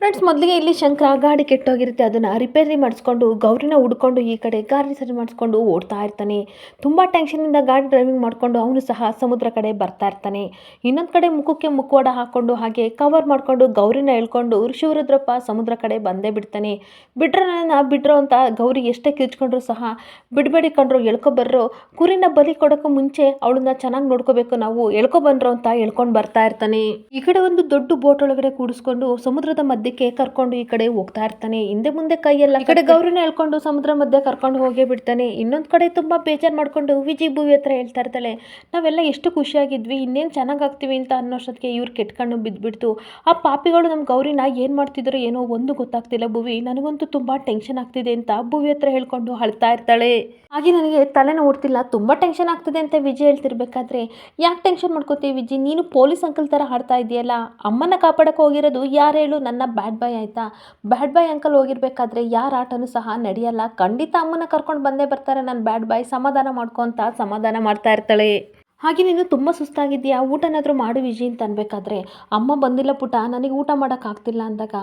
Friends ಮೊದಲಿಗೆ ಇಲ್ಲಿ ಶಂಕರ ಗಾಡಿ ಕೆಟ್ಟೋಗಿರುತ್ತೆ. ಅದನ್ನು ರಿಪೇರಿ ಮಾಡಿಸ್ಕೊಂಡು, ಗೌರಿನ ಹುಡ್ಕೊಂಡು ಈ ಕಡೆ ಗಾಡಿ ಸರಿ ಮಾಡಿಸ್ಕೊಂಡು ಓಡ್ತಾ ಇರ್ತಾನೆ. ತುಂಬ ಟೆನ್ಷನಿಂದ ಗಾಡಿ ಡ್ರೈವಿಂಗ್ ಮಾಡಿಕೊಂಡು ಅವನು ಸಹ ಸಮುದ್ರ ಕಡೆ ಬರ್ತಾ ಇರ್ತಾನೆ. ಇನ್ನೊಂದು ಕಡೆ ಮುಖಕ್ಕೆ ಮುಖವಾಡ ಹಾಕ್ಕೊಂಡು ಹಾಗೆ ಕವರ್ ಮಾಡಿಕೊಂಡು ಗೌರಿನ ಹೇಳ್ಕೊಂಡು ಶಿವರುದ್ರಪ್ಪ ಸಮುದ್ರ ಕಡೆ ಬಂದೇ ಬಿಡ್ತಾನೆ. ಬಿಡ್ರ ನನ್ನ ಬಿಡ್ರೋ ಅಂತ ಗೌರಿ ಎಷ್ಟೇ ಕಿರ್ಚ್ಕೊಂಡ್ರು ಸಹ ಬಿಡಬೇಡಿ ಕಂಡ್ರು ಎಳ್ಕೊಬರ್ರು. ಕುರಿನ ಬಲಿ ಕೊಡೋಕ್ಕೂ ಮುಂಚೆ ಅವಳನ್ನ ಚೆನ್ನಾಗಿ ನೋಡ್ಕೋಬೇಕು ನಾವು. ಎಳ್ಕೊಬಂದ್ರು ಅಂತ ಹೇಳ್ಕೊಂಡು ಬರ್ತಾ ಇರ್ತಾನೆ. ಈ ಕಡೆ ಒಂದು ದೊಡ್ಡ ಬೋಟ್ ಒಳಗಡೆ ಕೂಡಿಸ್ಕೊಂಡು ಸಮುದ್ರದ ಮಧ್ಯಕ್ಕೆ ಕರ್ಕೊಂಡು ಈ ಕಡೆ ಹೋಗ್ತಾ ಇರ್ತಾನೆ. ಹಿಂದೆ ಮುಂದೆ ಕೈಯೆಲ್ಲ ಈ ಕಡೆ ಗೌರಿನ ಹೇಳ್ಕೊಂಡು ಸಮುದ್ರ ಮಧ್ಯೆ ಕರ್ಕೊಂಡು ಹೋಗೇ ಬಿಡ್ತಾನೆ. ಇನ್ನೊಂದು ಕಡೆ ತುಂಬಾ ಬೇಜಾರು ಮಾಡ್ಕೊಂಡು ವಿಜಿ ಭೂವಿ ಹತ್ರ ಹೇಳ್ತಾ ಇರ್ತಾಳೆ. ನಾವೆಲ್ಲ ಎಷ್ಟು ಖುಷಿಯಾಗಿದ್ವಿ, ಇನ್ನೇನು ಚೆನ್ನಾಗಿ ಆಗ್ತೀವಿ ಅಂತ ಅನ್ನೋಷ್ಟೊತ್ತಿಗೆ ಇವ್ರು ಕೆಟ್ಕಣ್ಣು ಬಿದ್ದುಬಿಡ್ತು ಆ ಪಾಪಿಗಳು ನಮ್ಮ ಗೌರಿನ ಏನು ಮಾಡ್ತಿದ್ರು ಏನೋ ಒಂದು ಗೊತ್ತಾಗ್ತಿಲ್ಲ ಭೂವಿ. ನನಗಂತೂ ತುಂಬ ಟೆನ್ಷನ್ ಆಗ್ತಿದೆ ಅಂತ ಭುವಿ ಹತ್ರ ಹೇಳ್ಕೊಂಡು ಅಳ್ತಾ ಇರ್ತಾಳೆ. ಹಾಗೆ ನನಗೆ ತಲೆನೋವು ಓಡ್ತಿಲ್ಲ ತುಂಬ ಟೆನ್ಷನ್ ಆಗ್ತಿದೆ ಅಂತ ವಿಜಯ್ ಹೇಳ್ತಿರ್ಬೇಕಾದ್ರೆ, ಯಾಕೆ ಟೆನ್ಷನ್ ಮಾಡ್ಕೋತೀವಿ ವಿಜಿ? ನೀನು ಪೊಲೀಸ್ ಅಂಕಲ್ ಥರ ಆಡ್ತಾ ಇದೆಯಲ್ಲ. ಅಮ್ಮನ ಕಾಪಾಡಕ್ಕೆ ಹೋಗಿರೋದು ಯಾರು ಹೇಳು ನನ್ನ ಬ್ಯಾಡ್ ಬಾಯ್ ಆಯಿತಾ? ಬ್ಯಾಡ್ ಬಾಯ್ ಅಂಕಲ್ ಹೋಗಿರ್ಬೇಕಾದ್ರೆ ಯಾರ ಆಟನೂ ಸಹ ನಡೆಯಲ್ಲ. ಖಂಡಿತ ಅಮ್ಮನ ಕರ್ಕೊಂಡು ಬಂದೇ ಬರ್ತಾರೆ. ನಾನು ಬ್ಯಾಡ್ ಬಾಯ್ ಸಮಾಧಾನ ಮಾಡ್ಕೊತ ಸಮಾಧಾನ ಮಾಡ್ತಾ ಇರ್ತಾಳೆ. ಹಾಗೆ ನೀನು ತುಂಬ ಸುಸ್ತಾಗಿದ್ದೀಯಾ? ಊಟನಾದರೂ ಮಾಡು ವಿಜಿ ಅಂತ ಅನ್ಬೇಕಾದ್ರೆ. ಅಮ್ಮ ಬಂದಿಲ್ಲ ಪುಟ, ನನಗೆ ಊಟ ಮಾಡೋಕ್ಕಾಗ್ತಿಲ್ಲ ಅಂದಾಗ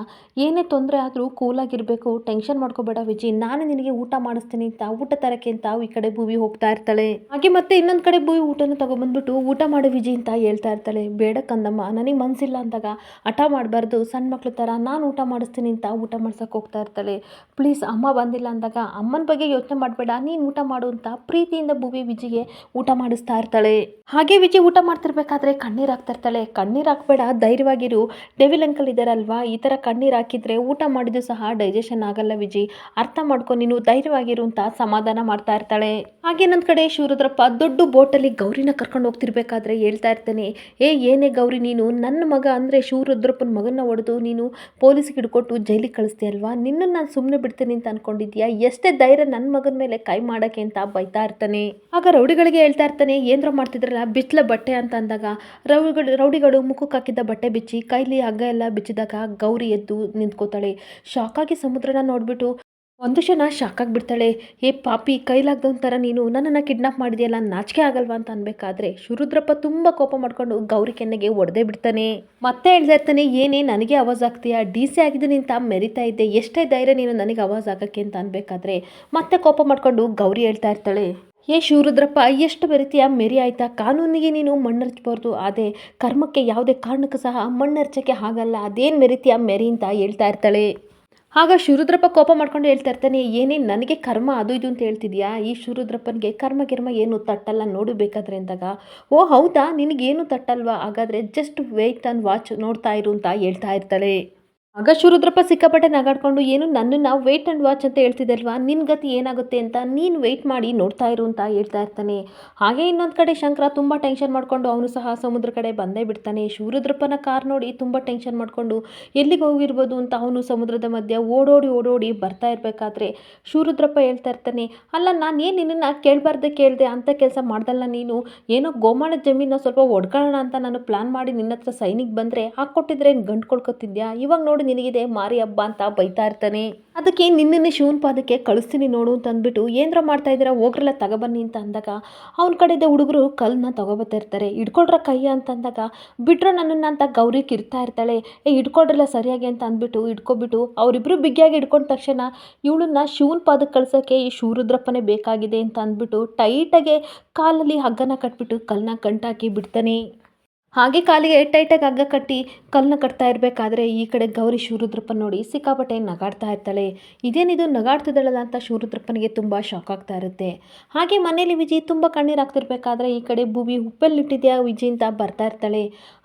ಏನೇ ತೊಂದರೆ ಆದರೂ ಕೂಲಾಗಿರಬೇಕು ಟೆನ್ಷನ್ ಮಾಡ್ಕೋಬೇಡ ವಿಜಿ. ನಾನು ನಿನಗೆ ಊಟ ಮಾಡಿಸ್ತೀನಿ ಅಂತ, ಊಟ ತರಕ್ಕೆ ಅಂತ ಈ ಕಡೆ ಭೂವಿ ಹೋಗ್ತಾ ಇರ್ತಾಳೆ. ಹಾಗೆ ಮತ್ತೆ ಇನ್ನೊಂದು ಕಡೆ ಭೂವಿ ಊಟನ ತಗೊಬಂದ್ಬಿಟ್ಟು ಊಟ ಮಾಡು ವಿಜಿ ಅಂತ ಹೇಳ್ತಾ ಇರ್ತಾಳೆ. ಬೇಡ ಕಂದಮ್ಮ, ನನಗೆ ಮನಸ್ಸಿಲ್ಲ ಅಂದಾಗ ಹಠ ಮಾಡಬಾರ್ದು. ಸಣ್ಣ ಮಕ್ಳ ಥರ ನಾನು ಊಟ ಮಾಡಿಸ್ತೀನಿ ಅಂತ ಊಟ ಮಾಡ್ಸೋಕೆ ಹೋಗ್ತಾ ಇರ್ತಾಳೆ. ಪ್ಲೀಸ್ ಅಮ್ಮ ಬಂದಿಲ್ಲ ಅಂದಾಗ ಅಮ್ಮನ ಬಗ್ಗೆ ಯೋಚನೆ ಮಾಡಬೇಡ. ನೀನು ಊಟ ಮಾಡು ಅಂತ ಪ್ರೀತಿಯಿಂದ ಭೂವಿ ವಿಜಿಗೆ ಊಟ ಮಾಡಿಸ್ತಾ ಇರ್ತಾಳೆ. ಹಾಗೆ ವಿಜಿ ಊಟ ಮಾಡ್ತಿರ್ಬೇಕಾದ್ರೆ ಕಣ್ಣೀರು ಹಾಕ್ತಾ ಇರ್ತಾಳೆ ಕಣ್ಣೀರು ಹಾಕ್ಬೇಡ, ಧೈರ್ಯವಾಗಿರು. ಡೆವಿಲ್ ಅಂಕಲ್ ಇದ್ದಾರಲ್ವಾ ಈ ಥರ ಕಣ್ಣೀರು ಹಾಕಿದ್ರೆ ಊಟ ಮಾಡಿದ್ದು ಸಹ ಡೈಜೆಷನ್ ಆಗಲ್ಲ ವಿಜಿ ಅರ್ಥ ಮಾಡ್ಕೊ, ನೀನು ಧೈರ್ಯವಾಗಿರು ಅಂತ ಸಮಾಧಾನ ಮಾಡ್ತಾ ಇರ್ತಾಳೆ. ಹಾಗೆ ನನ್ನ ಕಡೆ ಶಿವರುದ್ರಪ್ಪ ದೊಡ್ಡ ಬೋಟಲ್ಲಿ ಗೌರಿನ ಕರ್ಕೊಂಡು ಹೋಗ್ತಿರ್ಬೇಕಾದ್ರೆ ಹೇಳ್ತಾ ಇರ್ತಾನೆ, ಏ, ಏನೇ ಗೌರಿ ನೀನು ನನ್ನ ಮಗ ಅಂದರೆ ಶಿವರುದ್ರಪ್ಪನ ಮಗನ ಹೊಡೆದು ನೀನು ಪೊಲೀಸ್ಗೆ ಹಿಡ್ಕೊಟ್ಟು ಜೈಲಿಗೆ ಕಳಿಸ್ತೀಯಲ್ವಾ ನಿನ್ನನ್ನು ನಾನು ಸುಮ್ಮನೆ ಬಿಡ್ತೀನಿ ಅಂತ ಅನ್ಕೊಂಡಿದ್ಯಾ? ಎಷ್ಟೇ ಧೈರ್ಯ ನನ್ನ ಮಗನ ಮೇಲೆ ಕೈ ಮಾಡೋಕ್ಕೆ ಅಂತ ಬೈತಾ ಇರ್ತಾನೆ. ಆಗ ರೌಡಿಗಳಿಗೆ ಹೇಳ್ತಾ ಇರ್ತಾನೆ, ಏನ್ರ ಮಾಡ್ತಿದ್ರಲ್ಲ ಬಿಚ್ಚಲ ಬಟ್ಟೆ ಅಂತ ಅಂದಾಗ? ರೌಡಿಗಳು ರೌಡಿಗಳು ಮುಖಕ್ಕೆ ಹಾಕಿದ್ದ ಬಟ್ಟೆ ಬಿಚ್ಚಿ, ಕೈಲಿ ಹಗ್ಗ ಎಲ್ಲ ಬಿಚ್ಚಿದಾಗ ಗೌರಿ ಎದ್ದು ನಿಂತ್ಕೋತಾಳೆ. ಶಾಕಾಗಿ ಸಮುದ್ರನ ನೋಡ್ಬಿಟ್ಟು ಒಂದು ಕ್ಷಣ ಶಾಕಾಗಿ ಬಿಡ್ತಾಳೆ ಏ ಪಾಪಿ ಕೈಲಾಗ್ದವನ ಥರ ನೀನು ನನ್ನನ್ನು ಕಿಡ್ನಾಪ್ ಮಾಡಿದೆಯಲ್ಲ, ನಾಚಿಕೆ ಆಗಲ್ವಾ ಅಂತ ಅನ್ಬೇಕಾದ್ರೆ ಶುರುದ್ರಪ್ಪ ತುಂಬ ಕೋಪ ಮಾಡ್ಕೊಂಡು ಗೌರಿ ಕೆನ್ನೆಗೆ ಒಡೆದೇ ಬಿಡ್ತಾನೆ. ಮತ್ತೆ ಹೇಳ್ತಾ ಇರ್ತಾನೆ, ಏನೇ, ನನಗೆ ಆವಾಜ್ ಆಗ್ತೀಯಾ? ಡಿ ಸಿ ಆಗಿದೆ ನಿಂತ ಮೆರಿತಾ ಇದ್ದೆ. ಎಷ್ಟೇ ಧೈರ್ಯ ನೀನು ನನಗೆ ಆವಾಜ್ ಆಗಕ್ಕೆ ಅಂತ ಅನ್ಬೇಕಾದ್ರೆ ಮತ್ತೆ ಕೋಪ ಮಾಡ್ಕೊಂಡು ಗೌರಿ ಹೇಳ್ತಾ ಇರ್ತಾಳೆ. ಏ ಶಿವರುದ್ರಪ್ಪ ಎಷ್ಟು ಬೆರಿತೀಯ ಮೆರಿ ಆಯ್ತಾ? ಕಾನೂನಿಗೆ ನೀನು ಮಣ್ಣರ್ಚಬಾರ್ದು. ಅದೇ ಕರ್ಮಕ್ಕೆ ಯಾವುದೇ ಕಾರಣಕ್ಕೂ ಸಹ ಮಣ್ಣರ್ಚಕ್ಕೆ ಆಗಲ್ಲ. ಅದೇನು ಮೆರಿತೀಯ? ಮೆರಿ ಅಂತ ಹೇಳ್ತಾ ಇರ್ತಾಳೆ. ಆಗ ಶಿವರುದ್ರಪ್ಪ ಕೋಪ ಮಾಡ್ಕೊಂಡು ಹೇಳ್ತಾ ಇರ್ತಾನೆ, ಏನೇ ನನಗೆ ಕರ್ಮ ಅದು ಇದು ಅಂತ ಹೇಳ್ತಿದ್ಯಾ? ಈ ಶಿವರುದ್ರಪ್ಪನಿಗೆ ಕರ್ಮ ಗಿರ್ಮ ಏನು ತಟ್ಟಲ್ಲ ನೋಡು ಬೇಕಾದ್ರೆ ಅಂದಾಗ. ಓ ಹೌದಾ? ನಿನಗೇನು ತಟ್ಟಲ್ವಾ? ಹಾಗಾದರೆ ಜಸ್ಟ್ ವೇಟ್ ಆ್ಯಂಡ್ ವಾಚ್ ನೋಡ್ತಾ ಇರು ಅಂತ ಹೇಳ್ತಾ ಇರ್ತಾಳೆ. ಆಗ ಶಿವರುದ್ರಪ್ಪ ಸಿಕ್ಕಾಪಟ್ಟೆ ನಗಾಡ್ಕೊಂಡು, ಏನು, ನನ್ನನ್ನು ವೆಯ್ಟ್ ಆ್ಯಂಡ್ ವಾಚ್ ಅಂತ ಹೇಳ್ತಿದ್ದಲ್ವಾ? ನಿನ್ನ ಗತಿ ಏನಾಗುತ್ತೆ ಅಂತ ನೀನು ವೆಯ್ಟ್ ಮಾಡಿ ನೋಡ್ತಾ ಇರು ಅಂತ ಹೇಳ್ತಾ ಇರ್ತಾನೆ. ಹಾಗೆ ಇನ್ನೊಂದು ಕಡೆ ಶಂಕರ ತುಂಬ ಟೆನ್ಷನ್ ಮಾಡಿಕೊಂಡು, ಅವನು ಸಹ ಸಮುದ್ರ ಕಡೆ ಬಂದೇ ಬಿಡ್ತಾನೆ. ಶಿವರುದ್ರಪ್ಪನ ಕಾರ್ ನೋಡಿ ತುಂಬ ಟೆನ್ಷನ್ ಮಾಡಿಕೊಂಡು, ಎಲ್ಲಿಗೆ ಹೋಗಿರ್ಬೋದು ಅಂತ ಅವನು ಸಮುದ್ರದ ಮಧ್ಯೆ ಓಡೋಡಿ ಓಡೋಡಿ ಬರ್ತಾ ಇರಬೇಕಾದ್ರೆ ಶಿವರುದ್ರಪ್ಪ ಹೇಳ್ತಾ ಇರ್ತಾನೆ, ಅಲ್ಲ, ನಾನು ಏನು ನಿನ್ನನ್ನು ಕೇಳಬಾರ್ದೆ ಕೇಳಿದೆ ಅಂತ ಕೆಲಸ ಮಾಡ್ದಲ್ಲ ನೀನು? ಏನೋ ಗೋಮಾಳ ಜಮೀನ ಸ್ವಲ್ಪ ಒಡ್ಕೊಳ್ಳೋಣ ಅಂತ ನಾನು ಪ್ಲಾನ್ ಮಾಡಿ ನಿನ್ನ ಹತ್ರ ಸೈನಿಗೆ ಬಂದರೆ ಹಾಕ್ಕೊಟ್ಟಿದ್ರೆ ಗಂಟು ಕೊಡ್ಕೊತಿದ್ಯಾ ಇವಾಗ ನೋಡಿ ನಿನಗಿದೆ, ಮಾರಿ ಹಬ್ಬ ಅಂತ ಬೈತಾ ಇರ್ತಾನೆ. ಅದಕ್ಕೆ ನಿನ್ನನ್ನು ಶಿವನ ಪಾದಕ್ಕೆ ಕಳಿಸ್ತೀನಿ ನೋಡು ಅಂತ ಅಂದ್ಬಿಟ್ಟು ಏನರ ಮಾಡ್ತಾ ಇದ್ದೀರಾ, ಹೋಗ್ರಲ್ಲ ತಗೊಬನ್ನಿ ಅಂತ ಅಂದಾಗ ಅವನ ಕಡೆದ ಹುಡುಗರು ಕಲ್ಲನ್ನ ತಗೊಬತ್ತಾ ಇರ್ತಾರೆ. ಕೈಯ ಅಂತ ಅಂದಾಗ ಬಿಟ್ರೆ ನನ್ನನ್ನು ಅಂತ ಗೌರಿ ಕಿರ್ತಾ ಇರ್ತಾಳೆ. ಏ, ಹಿಡ್ಕೊಡ್ರಲ್ಲ ಸರಿಯಾಗಿ ಅಂತ ಅಂದ್ಬಿಟ್ಟು ಹಿಡ್ಕೊಬಿಟ್ಟು ಅವರಿಬ್ಬರು ಬಿಗಿಯಾಗಿ ಹಿಡ್ಕೊಂಡ ತಕ್ಷಣ ಇವಳನ್ನ ಶಿವನ ಪಾದಕ್ಕೆ ಕಳ್ಸೋಕ್ಕೆ ಈ ಶಿವರುದ್ರಪ್ಪನೇ ಬೇಕಾಗಿದೆ ಅಂತ ಅಂದ್ಬಿಟ್ಟು ಟೈಟಾಗೆ ಕಾಲಲ್ಲಿ ಹಗ್ಗನ ಕಟ್ಬಿಟ್ಟು ಕಲ್ಲನ್ನ ಗಂಟಾಕಿ ಬಿಡ್ತಾನೆ. ಹಾಗೆ ಕಾಲಿಗೆ ಟೈಟಾಗಿ ಹಗ್ಗ ಕಟ್ಟಿ ಕಲ್ಲನ್ನ ಕಟ್ತಾ ಇರಬೇಕಾದ್ರೆ ಈ ಕಡೆ ಗೌರಿ ಶಿವರುದ್ರಪ್ಪ ನೋಡಿ ಸಿಕ್ಕಾಪಟ್ಟೆ ನಗಾಡ್ತಾ ಇರ್ತಾಳೆ. ಇದೇನಿದು ನಗಾಡ್ತಿದ್ದಾಳಲ್ಲ ಅಂತ ಶಿವರುದ್ರಪ್ಪನಿಗೆ ತುಂಬ ಶಾಕ್ ಆಗ್ತಾ ಇರುತ್ತೆ. ಹಾಗೆ ಮನೇಲಿ ವಿಜಿ ತುಂಬ ಕಣ್ಣೀರು ಆಗ್ತಿರ್ಬೇಕಾದ್ರೆ ಈ ಕಡೆ ಭೂಮಿ ಉಪ್ಪೆಲ್ಲಿಟ್ಟಿದ್ಯಾ ವಿಜಿ ಅಂತ ಬರ್ತಾ ಇರ್ತಾಳೆ.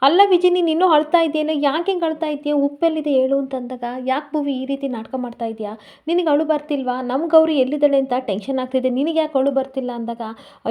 ಅಲ್ಲ ವಿಜಿ, ನೀನು ಇನ್ನೂ ಅಳ್ತಾ ಇದೆಯಲ್ಲ ಯಾಕೆ ಹೆಂಗೆ ಅಳ್ತಾ ಇದೆಯಾ ಉಪ್ಪೆಲ್ಲಿದೆ ಹೇಳು ಅಂತಂದಾಗ, ಯಾಕೆ ಭೂವಿ ಈ ರೀತಿ ನಾಟಕ ಮಾಡ್ತಾ ಇದೆಯಾ? ನಿನಗೆ ಅಳು ಬರ್ತಿಲ್ವಾ? ನಮ್ಮ ಗೌರಿ ಎಲ್ಲಿದ್ದಾಳೆ ಅಂತ ಟೆನ್ಷನ್ ಆಗ್ತಿದೆ. ನಿನಗೆ ಯಾಕೆ ಅಳು ಬರ್ತಿಲ್ಲ ಅಂದಾಗ,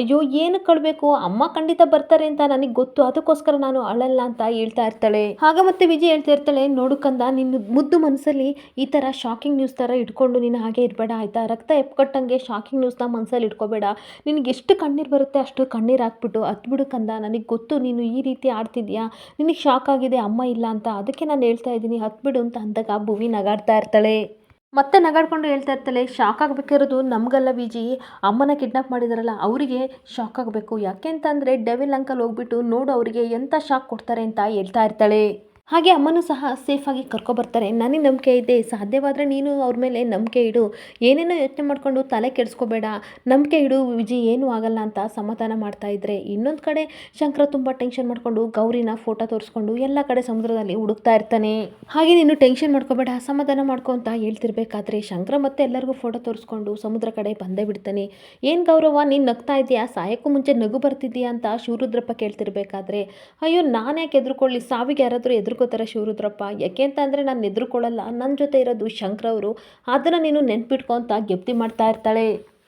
ಅಯ್ಯೋ ಏನಕ್ಕೆ ಕಳಬೇಕು ಅಮ್ಮ ಖಂಡಿತ ಬರ್ತಾರೆ ಅಂತ ನನಗೆ ಗೊತ್ತು. ಅದಕ್ಕೋಸ್ಕರ ನಾನು ಅಳಲ್ಲ ಅಂತ ಹೇಳ್ತಾ ಇರ್ತಾಳೆ. ಆಗ ಮತ್ತೆ ವಿಜಯ್ ಹೇಳ್ತಾ ಇರ್ತಾಳೆ, ನೋಡು ಕಂದ, ನಿನ್ನ ಮುದ್ದು ಮನಸ್ಸಲ್ಲಿ ಈ ಥರ ಶಾಕಿಂಗ್ ನ್ಯೂಸ್ ಥರ ಇಟ್ಕೊಂಡು ನೀನು ಹಾಗೆ ಇರಬೇಡ, ಆಯ್ತಾ? ರಕ್ತ ಎಪ್ಕೊಟ್ಟಂಗೆ ಶಾಕಿಂಗ್ ನ್ಯೂಸ್ನ ಮನಸ್ಸಲ್ಲಿ ಇಟ್ಕೋಬೇಡ. ನಿನಗೆ ಎಷ್ಟು ಕಣ್ಣೀರು ಬರುತ್ತೆ ಅಷ್ಟು ಕಣ್ಣೀರು ಹಾಕ್ಬಿಟ್ಟು ಹತ್ಬಿಡು ಕಂದ, ನನಗೆ ಗೊತ್ತು ನೀನು ಈ ರೀತಿ ಆಡ್ತಿದ್ಯಾ? ನಿನಗೆ ಶಾಕ್ ಆಗಿದೆ, ಅಮ್ಮ ಇಲ್ಲ ಅಂತ, ಅದಕ್ಕೆ ನಾನು ಹೇಳ್ತಾ ಇದ್ದೀನಿ ಹತ್ಬಿಡು ಅಂತ ಅಂದಾಗ ಭುವಿ ನಗಾಡ್ತಾ ಇರ್ತಾಳೆ. ಮತ್ತೆ ನಗಾಡ್ಕೊಂಡು ಹೇಳ್ತಾ ಇರ್ತಾಳೆ, ಶಾಕ್ ಆಗಬೇಕಿರೋದು ನಮಗಲ್ಲ ವಿಜಿ. ಅಮ್ಮನ ಕಿಡ್ನಾಪ್ ಮಾಡಿದಾರಲ್ಲ, ಅವರಿಗೆ ಶಾಕ್ ಆಗಬೇಕು. ಯಾಕೆ ಅಂತಂದರೆ ಡೆವಿಲ್ ಅಂಕಲ್ ಹೋಗ್ಬಿಟ್ಟು ನೋಡು ಅವರಿಗೆ ಎಂಥ ಶಾಕ್ ಕೊಡ್ತಾರೆ ಅಂತ ಹೇಳ್ತಾ ಇರ್ತಾಳೆ. ಹಾಗೆ ಅಮ್ಮನೂ ಸಹ ಸೇಫಾಗಿ ಕರ್ಕೊಬರ್ತಾರೆ. ನನಗೆ ನಂಬಿಕೆ ಇದೆ, ಸಾಧ್ಯವಾದರೆ ನೀನು ಅವ್ರ ಮೇಲೆ ನಂಬಿಕೆ ಇಡು. ಏನೇನೋ ಯೋಚನೆ ಮಾಡಿಕೊಂಡು ತಲೆ ಕೆಡಿಸ್ಕೋಬೇಡ. ನಂಬಿಕೆ ಇಡು, ವಿಜಿ, ಏನೂ ಆಗಲ್ಲ ಅಂತ ಸಮಾಧಾನ ಮಾಡ್ತಾ ಇದ್ದರೆ ಇನ್ನೊಂದು ಕಡೆ ಶಂಕರ ತುಂಬ ಟೆನ್ಷನ್ ಮಾಡಿಕೊಂಡು ಗೌರಿನ ಫೋಟೋ ತೋರಿಸ್ಕೊಂಡು ಎಲ್ಲ ಕಡೆ ಸಮುದ್ರದಲ್ಲಿ ಹುಡುಕ್ತಾ ಇರ್ತಾನೆ. ಹಾಗೆ ನೀನು ಟೆನ್ಷನ್ ಮಾಡ್ಕೋಬೇಡ, ಸಮಾಧಾನ ಮಾಡ್ಕೊ ಅಂತ ಹೇಳ್ತಿರ್ಬೇಕಾದ್ರೆ ಶಂಕರ ಮತ್ತೆ ಎಲ್ಲರಿಗೂ ಫೋಟೋ ತೋರಿಸ್ಕೊಂಡು ಸಮುದ್ರ ಕಡೆ ಬಂದೇ ಬಿಡ್ತಾನೆ. ಏನು ಗೌರವ, ನೀನು ನಗ್ತಾ ಇದೆಯಾ ಸಾಯಕ್ಕೂ ಮುಂಚೆ ನಗು ಬರ್ತಿದ್ಯಾ ಅಂತ ಶಿವರುದ್ರಪ್ಪ ಕೇಳ್ತಿರ್ಬೇಕಾದ್ರೆ, ಅಯ್ಯೋ ನಾನು ಯಾಕೆ ಎದುರುಕೊಳ್ಳಿ? ಸಾವಿಗೆ ಯಾರಾದರೂ ಎದುರ್ಕೋತಾರೆ ಶಿವರುದ್ರಪ್ಪ. ಯಾಕೆ ಅಂತ ಅಂದರೆ ನಾನು ಎದುರ್ಕೊಳ್ಳಲ್ಲ ನನ್ನ ಜೊತೆ ಇರೋದು ಶಂಕರ ಅವರು. ಅದನ್ನು ನೀನು ನೆನ್ಪಿಟ್ಕೊ ಅಂತ ಗೆಪ್ತಿ ಮಾಡ್ತಾ ಇರ್ತಾಳೆ.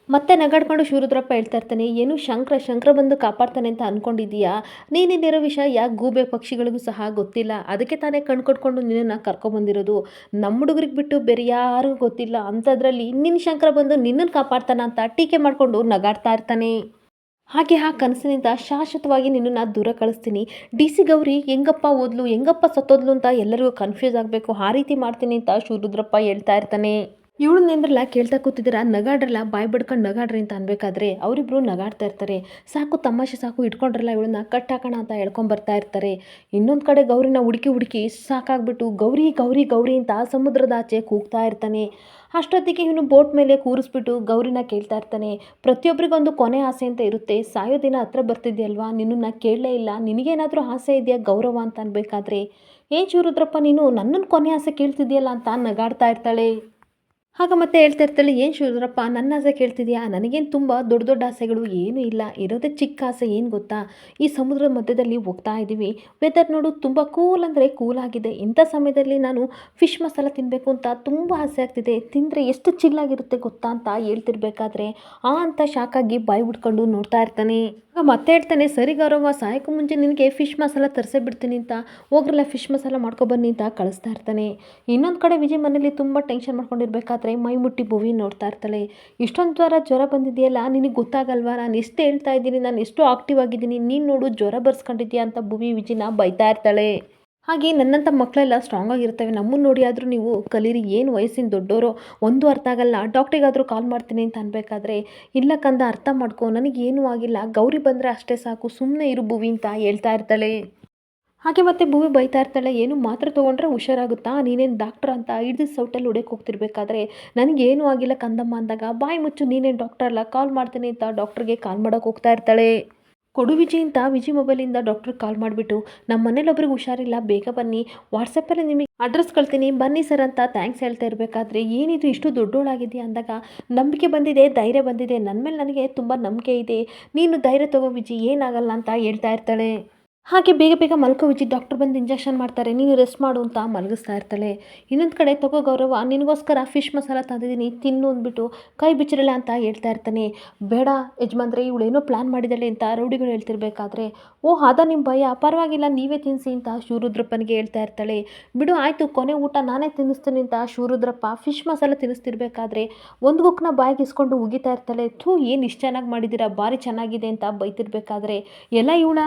ಮತ್ತೆ ನಗಾಡ್ಕೊಂಡು ಶಿವರುದ್ರಪ್ಪ ಹೇಳ್ತಾ ಇರ್ತಾನೆ, ಏನು ಶಂಕರ ಶಂಕರ ಬಂದು ಕಾಪಾಡ್ತಾನೆ ಅಂತ ಅಂದ್ಕೊಂಡಿದ್ದೀಯಾ ನೀನಿಲ್ಲಿರೋ ವಿಷಯ ಯಾಕೆ ಗೂಬೆ ಪಕ್ಷಿಗಳಿಗೂ ಸಹ ಗೊತ್ತಿಲ್ಲ. ಅದಕ್ಕೆ ತಾನೇ ಕಣ್ ಕೊಟ್ಕೊಂಡು ನಿನ್ನನ್ನು ಕರ್ಕೊಬಂದಿರೋದು ನಮ್ಮ ಹುಡುಗರಿಗೆ ಬಿಟ್ಟು ಬೇರೆ ಯಾರಿಗೂ ಗೊತ್ತಿಲ್ಲ. ಅಂಥದ್ರಲ್ಲಿ ನಿನ್ನ ಶಂಕರ ಬಂದು ನಿನ್ನನ್ನು ಕಾಪಾಡ್ತಾನ ಅಂತ ಟೀಕೆ ಮಾಡಿಕೊಂಡು ನಗಾಡ್ತಾ ಇರ್ತಾನೆ. ಹಾಗೆ ಆ ಕನಸಿನಿಂದ ಶಾಶ್ವತವಾಗಿ ನಿನ್ನನ್ನು ದೂರ ಕಳಿಸ್ತೀನಿ. ಡಿ ಸಿ ಗೌರಿ, ಹೆಂಗಪ್ಪ ಓದ್ಲು, ಹೆಂಗಪ್ಪ ಸತ್ತೋದ್ಲು ಅಂತ ಎಲ್ಲರಿಗೂ ಕನ್ಫ್ಯೂಸ್ ಆಗಬೇಕು. ಆ ರೀತಿ ಮಾಡ್ತೀನಿ ಅಂತ ಶಿವರುದ್ರಪ್ಪ ಹೇಳ್ತಾ ಇರ್ತಾನೆ. ಇವಳನ್ನೇಂದ್ರಲ್ಲ ಕೇಳ್ತಾ ಕೂತಿದ್ದೀರಾ? ನಗಾಡ್ರಲ್ಲ, ಬಾಯ್ ಬಿಡ್ಕೊಂಡು ನಗಾಡ್ರಿ ಅಂತ ಅನ್ಬೇಕಾದ್ರೆ ಅವರಿಬ್ರು ನಗಾಡ್ತಾ ಇರ್ತಾರೆ. ಸಾಕು ತಮಾಷೆ, ಸಾಕು ಇಟ್ಕೊಂಡ್ರಲ್ಲ ಇವಳನ್ನ, ಕಟ್ ಹಾಕೋಣ ಅಂತ ಹೇಳ್ಕೊಂಬರ್ತಾ ಇರ್ತಾರೆ. ಇನ್ನೊಂದು ಕಡೆ ಗೌರಿನ ಹುಡುಕಿ ಹುಡುಕಿ ಸಾಕಾಗ್ಬಿಟ್ಟು ಗೌರಿ ಗೌರಿ ಗೌರಿ ಅಂತ ಸಮುದ್ರದ ಆಚೆ ಕೂಗ್ತಾ ಇರ್ತಾನೆ. ಅಷ್ಟೊತ್ತಿಗೆ ಇವನು ಬೋಟ್ ಮೇಲೆ ಕೂರಿಸ್ಬಿಟ್ಟು ಗೌರಿನ ಕೇಳ್ತಾ ಇರ್ತಾನೆ. ಪ್ರತಿಯೊಬ್ಬರಿಗೊಂದು ಕೊನೆ ಆಸೆ ಅಂತ ಇರುತ್ತೆ. ಸಾಯೋ ದಿನ ಹತ್ರ ಬರ್ತಿದ್ಯಲ್ವಾ? ನಿನ್ನನ್ನು ಕೇಳಲೇ ಇಲ್ಲ. ನಿನಗೇನಾದರೂ ಆಸೆ ಇದೆಯಾ ಗೌರವ ಅಂತ ಅನ್ಬೇಕಾದ್ರೆ? ಏನು ಚೂರುದ್ರಪ್ಪ ನೀನು ನನ್ನನ್ನು ಕೊನೆ ಆಸೆ ಕೇಳ್ತಿದ್ಯಲ್ಲ ಅಂತ ನಗಾಡ್ತಾ ಇರ್ತಾಳೆ. ಆಗ ಮತ್ತೆ ಹೇಳ್ತಾ ಇರ್ತಾಳೆ, ಏನು ಶಿವರಪ್ಪ ನನ್ನ ಆಸೆ ಕೇಳ್ತಿದ್ಯಾ? ನನಗೇನು ತುಂಬ ದೊಡ್ಡ ದೊಡ್ಡ ಆಸೆಗಳು ಏನೂ ಇಲ್ಲ. ಇರೋದೇ ಚಿಕ್ಕ ಆಸೆ, ಏನು ಗೊತ್ತಾ? ಈ ಸಮುದ್ರದ ಮಧ್ಯದಲ್ಲಿ ಹೋಗ್ತಾ ಇದ್ದೀವಿ. ವೆದರ್ ನೋಡು ತುಂಬ ಕೂಲ್ ಅಂದರೆ ಕೂಲ್ ಆಗಿದೆ. ಇಂಥ ಸಮಯದಲ್ಲಿ ನಾನು ಫಿಶ್ ಮಸಾಲ ತಿನ್ನಬೇಕು ಅಂತ ತುಂಬ ಆಸೆ ಆಗ್ತಿದೆ. ತಿಂದರೆ ಎಷ್ಟು ಚಿಲ್ಲಾಗಿರುತ್ತೆ ಗೊತ್ತಾ ಅಂತ ಹೇಳ್ತಿರ್ಬೇಕಾದ್ರೆ ಆ ಅಂತ ಶಾಕಾಗಿ ಬಾಯಿ ಬಿಡ್ಕೊಂಡು ನೋಡ್ತಾ ಇರ್ತಾನೆ. ಆಗ ಮತ್ತೆ ಹೇಳ್ತಾನೆ, ಸರಿ ಗೌರವ ಸಾಯಕ್ಕೂ ಮುಂಚೆ ನಿನಗೆ ಫಿಶ್ ಮಸಾಲ ತರಿಸೇ ಬಿಡ್ತೀನಿ ಅಂತ. ಹೋಗ್ರಲ್ಲ ಫಿಶ್ ಮಸಾಲ ಮಾಡ್ಕೊಬನ್ನಿ ಅಂತ ಕಳಿಸ್ತಾ ಇರ್ತಾನೆ. ಇನ್ನೊಂದು ಕಡೆ ವಿಜಯ್ ಮನೇಲಿ ತುಂಬ ಟೆನ್ಷನ್ ಮಾಡ್ಕೊಂಡಿರ್ಬೇಕಾದ್ರೆ ಮೈ ಮುಟ್ಟಿ ಭುವಿ ನೋಡ್ತಾ ಇರ್ತಾಳೆ. ಇಷ್ಟೊಂದು ಜ್ವರ ಜ್ವರ ಬಂದಿದೆಯಲ್ಲ, ನಿನಗೆ ಗೊತ್ತಾಗಲ್ವಾ? ನಾನು ಎಷ್ಟು ಹೇಳ್ತಾ ಇದ್ದೀನಿ, ನಾನು ಎಷ್ಟು ಆಕ್ಟಿವ್ ಆಗಿದ್ದೀನಿ. ನೀನು ನೋಡು, ಜ್ವರ ಬರ್ಸ್ಕೊಂಡಿದ್ಯಾ? ಅಂತ ಭುವಿ ವಿಜಿನ ಬೈತಾ ಇರ್ತಾಳೆ. ಹಾಗೆ ನನ್ನಂಥ ಮಕ್ಕಳೆಲ್ಲ ಸ್ಟ್ರಾಂಗ್ ಆಗಿರ್ತವೆ. ನಮ್ಮನ್ನು ನೋಡಿ ಆದರೂ ನೀವು ಕಲೀರಿ. ಏನು ವಯಸ್ಸಿನ ದೊಡ್ಡವರು ಒಂದು ಅರ್ಥ ಆಗಲ್ಲ. ಡಾಕ್ಟ್ರಿಗಾದರೂ ಕಾಲ್ ಮಾಡ್ತೀನಿ ಅಂತ ಅನ್ಬೇಕಾದ್ರೆ, ಇಲ್ಲ ಕಂದ, ಅರ್ಥ ಮಾಡ್ಕೊ. ನನಗೇನೂ ಆಗಿಲ್ಲ. ಗೌರಿ ಬಂದರೆ ಅಷ್ಟೇ ಸಾಕು. ಸುಮ್ಮನೆ ಇರು ಭುವಿ ಅಂತ ಹೇಳ್ತಾ ಇರ್ತಾಳೆ. ಹಾಗೆ ಮತ್ತೆ ಭೂಮಿ ಬೈತಾ ಇರ್ತಾಳೆ. ಏನು ಮಾತ್ರ ತೊಗೊಂಡ್ರೆ ಹುಷಾರಾಗುತ್ತಾ? ನೀನೇನು ಡಾಕ್ಟರ್ ಅಂತ ಹಿಡ್ದು ಸೌಟಲ್ಲಿ ಹೊಡೆಯಕ್ಕೆ ಹೋಗ್ತಿರ್ಬೇಕಾದ್ರೆ ನನಗೇನೂ ಆಗಿಲ್ಲ ಕಂದಮ್ಮ ಅಂದಾಗ. ಬಾಯಿ ಮುಚ್ಚು, ನೀನೇನು ಡಾಕ್ಟರ್ ಅಲ್ಲ? ಕಾಲ್ ಮಾಡ್ತೀನಿ ಅಂತ ಡಾಕ್ಟ್ರಿಗೆ ಕಾಲ್ ಮಾಡೋಕೆ ಹೋಗ್ತಾ ಇರ್ತಾಳೆ. ಕೊಡು ವಿಜಿ ಅಂತ ವಿಜಿ ಮೊಬೈಲಿಂದ ಡಾಕ್ಟರ್ ಕಾಲ್ ಮಾಡಿಬಿಟ್ಟು ನಮ್ಮ ಮನೇಲಿ ಒಬ್ರಿಗೆ ಹುಷಾರಿಲ್ಲ, ಬೇಗ ಬನ್ನಿ ವಾಟ್ಸಪ್ಪಲ್ಲಿ ನಿಮಗೆ ಅಡ್ರೆಸ್ ಕಳ್ತೀನಿ, ಬನ್ನಿ ಸರ್ ಅಂತ ಥ್ಯಾಂಕ್ಸ್ ಹೇಳ್ತಾ ಇರಬೇಕಾದ್ರೆ ಏನಿದು ಇಷ್ಟು ದೊಡ್ಡೋಳಾಗಿದೆಯಾ ಅಂದಾಗ ನಂಬಿಕೆ ಬಂದಿದೆ, ಧೈರ್ಯ ಬಂದಿದೆ ನನ್ನ ಮೇಲೆ ನನಗೆ ತುಂಬ ನಂಬಿಕೆ ಇದೆ, ನೀನು ಧೈರ್ಯ ತಗೋ ವಿಜಿ, ಏನಾಗಲ್ಲ ಅಂತ ಹೇಳ್ತಾ ಇರ್ತಾಳೆ. ಹಾಗೆ ಬೇಗ ಬೇಗ ಮಲ್ಕೋ ವಿಜಿ ಡಾಕ್ಟರ್ ಬಂದು ಇಂಜೆಕ್ಷನ್ ಮಾಡ್ತಾರೆ. ನೀನು ರೆಸ್ಟ್ ಮಾಡು ಅಂತ ಮಲಗಿಸ್ತಾ ಇರ್ತಾಳೆ. ಇನ್ನೊಂದು ಕಡೆ ತಗೋ ಗೌರವ, ನಿನಗೋಸ್ಕರ ಫಿಶ್ ಮಸಾಲ ತಂದಿದ್ದೀನಿ, ತಿನ್ನು ಅಂದ್ಬಿಟ್ಟು ಕೈ ಬಿಚ್ಚಿರಲ್ಲ ಅಂತ ಹೇಳ್ತಾ ಇರ್ತಾನೆ. ಬೇಡ ಯಜಮಾನ್ರೆ ಏನೋ ಪ್ಲ್ಯಾನ್ ಮಾಡಿದ್ದಾಳೆ ಅಂತ ರೌಡಿಗಳು ಹೇಳ್ತಿರ್ಬೇಕಾದ್ರೆ, ಓ ಅದ ನಿಮ್ಮ ಭಯ, ಪರವಾಗಿಲ್ಲ, ನೀವೇ ತಿನ್ನಿಸಿ ಅಂತ ಶಿವರುದ್ರಪ್ಪನಿಗೆ ಹೇಳ್ತಾ ಇರ್ತಾಳೆ. ಬಿಡು, ಆಯಿತು, ಕೊನೆ ಊಟ ನಾನೇ ತಿನ್ನಿಸ್ತೀನಿ ಅಂತ ಶಿವರುದ್ರಪ್ಪ ಫಿಶ್ ಮಸಾಲ ತಿನ್ನಿಸ್ತಿರ್ಬೇಕಾದ್ರೆ ಒಂದು ಗುಕ್ನ ಬಾಯಿಗೆ ಇಸ್ಕೊಂಡು ಉಗಿತಾ ಇರ್ತಾಳೆ. ಥೂ, ಏನು ಇಷ್ಟು ಚೆನ್ನಾಗಿ ಮಾಡಿದ್ದೀರಾ, ಭಾರಿ ಚೆನ್ನಾಗಿದೆ ಅಂತ ಬೈತಿರ್ಬೇಕಾದ್ರೆ. ಎಲ್ಲ ಇವಳ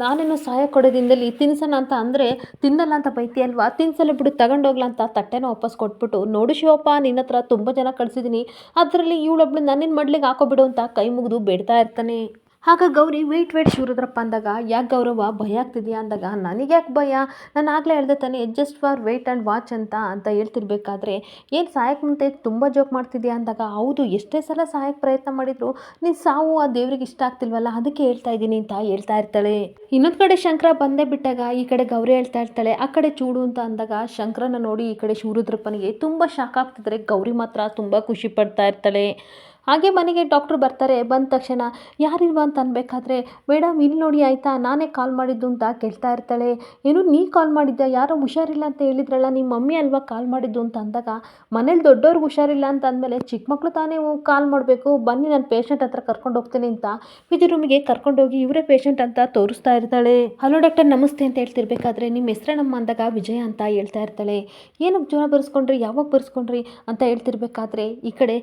ನಾನೇನು ಸಹಾಯ ಕೊಡೋದಿಂದಲಿ ತಿನ್ಸೋಣ ಅಂತ ಅಂದರೆ ತಿನ್ನಲ್ಲ ಅಂತ ಬೈತಿ ಅಲ್ವಾ? ತಿನ್ಸಲ್ಲ ಬಿಡು ತಗೊಂಡೋಗ್ಲ ಅಂತ ತಟ್ಟೆನ ವಾಪಸ್ ಕೊಟ್ಬಿಟ್ಟು, ನೋಡು ಶಿವಪ್ಪ, ನಿನ್ನ ಹತ್ರ ತುಂಬ ಜನ ಕಳಿಸಿದ್ದೀನಿ ಅದರಲ್ಲಿ ಇವಳೊಬ್ಳು ನನ್ನಿನ ಮಡ್ಲಿಗೆ ಹಾಕೋಬಿಡು ಅಂತ ಕೈ ಮುಗಿದು ಬೇಡ್ತಾ ಇರ್ತಾನೆ. ಆಗ ಗೌರಿ, ವೇಟ್ ವೇಟ್ ಶಿವರುದ್ರಪ್ಪ ಅಂದಾಗ, ಯಾಕೆ ಗೌರವ ಭಯ ಆಗ್ತಿದೆಯಾ? ಅಂದಾಗ ನನಗೆ ಯಾಕೆ ಭಯ? ನಾನು ಆಗಲೇ ಹೇಳ್ದೆ ತಾನೆ just for wait and watch ಅಂತ ಅಂತ ಹೇಳ್ತಿರ್ಬೇಕಾದ್ರೆ, ಏನು ಸಹಾಯಕ್ಕೆ ಮುಂದೆ ತುಂಬ ಜೋಕ್ ಮಾಡ್ತಿದ್ಯಾ? ಅಂದಾಗ, ಹೌದು, ಎಷ್ಟೇ ಸಲ ಸಹಾಯಕ್ಕೆ ಪ್ರಯತ್ನ ಮಾಡಿದ್ರು, ನೀನು ಸಾವು ಆ ದೇವ್ರಿಗೆ ಇಷ್ಟ ಆಗ್ತಿಲ್ವಲ್ಲ, ಅದಕ್ಕೆ ಹೇಳ್ತಾ ಇದ್ದೀನಿ ಅಂತ ಹೇಳ್ತಾ ಇರ್ತಾಳೆ. ಇನ್ನೊಂದು ಕಡೆ ಶಂಕರ ಬಂದೇ ಬಿಟ್ಟಾಗ, ಈ ಕಡೆ ಗೌರಿ ಹೇಳ್ತಾ ಇರ್ತಾಳೆ, ಆ ಕಡೆ ಚೂಡು ಅಂತ ಅಂದಾಗ, ಶಂಕರನ ನೋಡಿ ಈ ಕಡೆ ಶಿವರುದ್ರಪ್ಪನಿಗೆ ತುಂಬ ಶಾಕ್ ಆಗ್ತಿದ್ರೆ, ಗೌರಿ ಮಾತ್ರ ತುಂಬ ಖುಷಿ ಪಡ್ತಾ ಇರ್ತಾಳೆ. ಹಾಗೆ ಮನೆಗೆ ಡಾಕ್ಟ್ರು ಬರ್ತಾರೆ, ಬಂದ ತಕ್ಷಣ ಯಾರಿಲ್ವ ಅಂತ ಅನ್ಬೇಕಾದ್ರೆ, ಮೇಡಮ್, ಇಲ್ಲಿ ನೋಡಿ ಆಯಿತಾ, ನಾನೇ ಕಾಲ್ ಮಾಡಿದ್ದು ಅಂತ ಕೇಳ್ತಾ ಇರ್ತಾಳೆ. ಏನು, ನೀ ಕಾಲ್ ಮಾಡಿದ್ದೆ ಯಾರೋ ಹುಷಾರಿಲ್ಲ ಅಂತ ಹೇಳಿದ್ರಲ್ಲ ನಿಮ್ಮ ಮಮ್ಮಿ ಅಲ್ವಾ ಕಾಲ್ ಮಾಡಿದ್ದು? ಅಂತ ಅಂದಾಗ, ಮನೇಲಿ ದೊಡ್ಡವ್ರಿಗೆ ಹುಷಾರಿಲ್ಲ ಅಂತ ಅಂದಮೇಲೆ ಚಿಕ್ಕ ಮಕ್ಕಳು ತಾನೇ ಕಾಲ್ ಮಾಡಬೇಕು. ಬನ್ನಿ, ನಾನು ಪೇಷಂಟ್ ಹತ್ರ ಕರ್ಕೊಂಡು ಹೋಗ್ತೀನಿ ಅಂತ. ವಿಜಿ ರೂಮಿಗೆ ಕರ್ಕೊಂಡೋಗಿ ಇವರೇ ಪೇಷಂಟ್ ಅಂತ ತೋರಿಸ್ತಾ ಇರ್ತಾಳೆ. ಹಲೋ, ಡಾಕ್ಟರ್, ನಮಸ್ತೆ ಅಂತ ಹೇಳ್ತಿರ್ಬೇಕಾದ್ರೆ ನಿಮ್ಮ ಹೆಸರೇನಮ್ಮ? ಅಂದಾಗ, ವಿಜಯ ಅಂತ ಹೇಳ್ತಾ ಇರ್ತಾಳೆ. ಏನಕ್ಕೆ ಜ್ವರ ಬರ್ಸ್ಕೊಂಡ್ರಿ? ಯಾವಾಗ ಬರ್ಸ್ಕೊಂಡ್ರಿ? ಅಂತ ಹೇಳ್ತಿರ್ಬೇಕಾದ್ರೆ, ಈ ಕಡೆ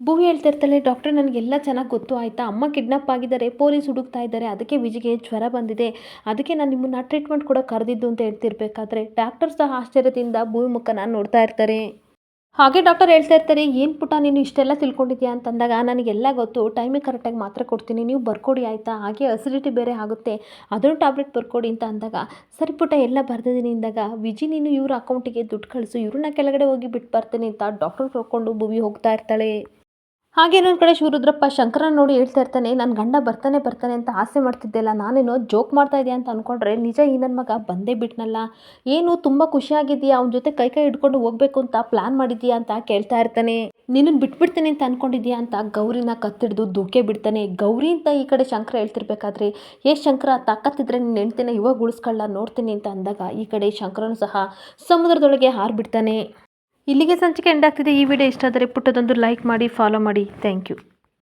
ಭೂಮಿ ಹೇಳ್ತಾ ಇರ್ತಾಳೆ, ಡಾಕ್ಟರ್, ನನಗೆಲ್ಲ ಚೆನ್ನಾಗಿ ಗೊತ್ತು, ಆಯಿತಾ? ಅಮ್ಮ ಕಿಡ್ನಾಪ್ ಆಗಿದ್ದಾರೆ, ಪೊಲೀಸ್ ಹುಡುಕ್ತಾ ಇದ್ದಾರೆ, ಅದಕ್ಕೆ ವಿಜಿಗೆ ಜ್ವರ ಬಂದಿದೆ. ಅದಕ್ಕೆ ನಾನು ನಿಮ್ಮನ್ನು ಟ್ರೀಟ್ಮೆಂಟ್ ಕೂಡ ಕರೆದಿದ್ದು ಅಂತ ಹೇಳ್ತಿರ್ಬೇಕಾದ್ರೆ ಡಾಕ್ಟರ್ ಸಹ ಆಶ್ಚರ್ಯದಿಂದ ಭೂಮಿ ಮುಖನ ನೋಡ್ತಾ ಇರ್ತಾರೆ. ಹಾಗೆ ಡಾಕ್ಟರ್ ಹೇಳ್ತಾ ಇರ್ತಾರೆ, ಏನು ಪುಟ, ನೀನು ಇಷ್ಟೆಲ್ಲ ತಿಳ್ಕೊಂಡಿದ್ಯಾ? ಅಂತಂದಾಗ ನನಗೆಲ್ಲ ಗೊತ್ತು ಟೈಮಿಗೆ ಕರೆಕ್ಟಾಗಿ ಮಾತ್ರ ಕೊಡ್ತೀನಿ, ನೀವು ಬರ್ಕೊಡಿ, ಆಯಿತಾ? ಹಾಗೆ ಅಸಿಡಿಟಿ ಬೇರೆ ಆಗುತ್ತೆ, ಅದನ್ನು ಟ್ಯಾಬ್ಲೆಟ್ ಬರ್ಕೊಡಿ ಅಂತ ಅಂದಾಗ, ಸರಿ ಪುಟ, ಎಲ್ಲ ಬರ್ದಿದ್ದೀನಿ ಅಂದಾಗ, ವಿಜಿ, ನೀನು ಇವ್ರ ಅಕೌಂಟಿಗೆ ದುಡ್ಡು ಕಳಿಸು, ಇವ್ರನ್ನ ಕೆಳಗಡೆ ಹೋಗಿ ಬಿಟ್ಟು ಬರ್ತೀನಿ ಅಂತ ಡಾಕ್ಟರ್ ಕರ್ಕೊಂಡು ಭೂಮಿ ಹೋಗ್ತಾ ಇರ್ತಾಳೆ. ಹಾಗೆ ಇನ್ನೊಂದು ಕಡೆ ಶಿವರುದ್ರಪ್ಪ ಶಂಕರನ ನೋಡಿ ಹೇಳ್ತಾ ಇರ್ತಾನೆ ನನ್ನ ಗಂಡ ಬರ್ತಾನೆ ಬರ್ತಾನೆ ಅಂತ ಆಸೆ ಮಾಡ್ತಿದ್ದೆಲ್ಲ ನಾನೇನೋ ಜೋಕ್ ಮಾಡ್ತಾ ಇದೆಯಾ ಅಂತ ಅಂದ್ಕೊಂಡ್ರೆ ನಿಜ ಈ ನನ್ನ ಮಗ ಬಂದೇ ಬಿಟ್ನಲ್ಲ, ಏನು ತುಂಬ ಖುಷಿಯಾಗಿದೆಯಾ ಅವನ ಜೊತೆ ಕೈ ಕೈ ಹಿಡ್ಕೊಂಡು ಹೋಗ್ಬೇಕು ಅಂತ ಪ್ಲ್ಯಾನ್ ಮಾಡಿದ್ಯಾ ಅಂತ ಕೇಳ್ತಾ ಇರ್ತಾನೆ. ನಿನ್ನನ್ನು ಬಿಟ್ಬಿಡ್ತೇನೆ ಅಂತ ಅಂದ್ಕೊಂಡಿದ್ಯಾ ಅಂತ ಗೌರಿನ ಕತ್ತಿಡ್ದು ದುಃಖೆ ಬಿಡ್ತಾನೆ. ಗೌರಿ ಅಂತ ಈ ಕಡೆ ಶಂಕರ ಹೇಳ್ತಿರ್ಬೇಕಾದ್ರೆ, ಏ ಶಂಕರ, ತಾಕತ್ತಿದ್ರೆ ನಿನ್ನ ಹೆಂಡ್ತಿನ ಇವಾಗ ಉಳಿಸ್ಕೊಳ್ಳ ನೋಡ್ತೀನಿ ಅಂತ ಅಂದಾಗ ಈ ಕಡೆ ಶಂಕರನು ಸಹ ಸಮುದ್ರದೊಳಗೆ ಹಾರ್ಬಿಡ್ತಾನೆ. ಇಲ್ಲಿಗೆ ಸಂಚಿಕೆ ಎಂಡ್ ಆಗ್ತಿದೆ. ಈ ವಿಡಿಯೋ ಇಷ್ಟ ಆದರೆ ಪುಟ್ಟದೊಂದು ಲೈಕ್ ಮಾಡಿ ಫಾಲೋ ಮಾಡಿ. Thank you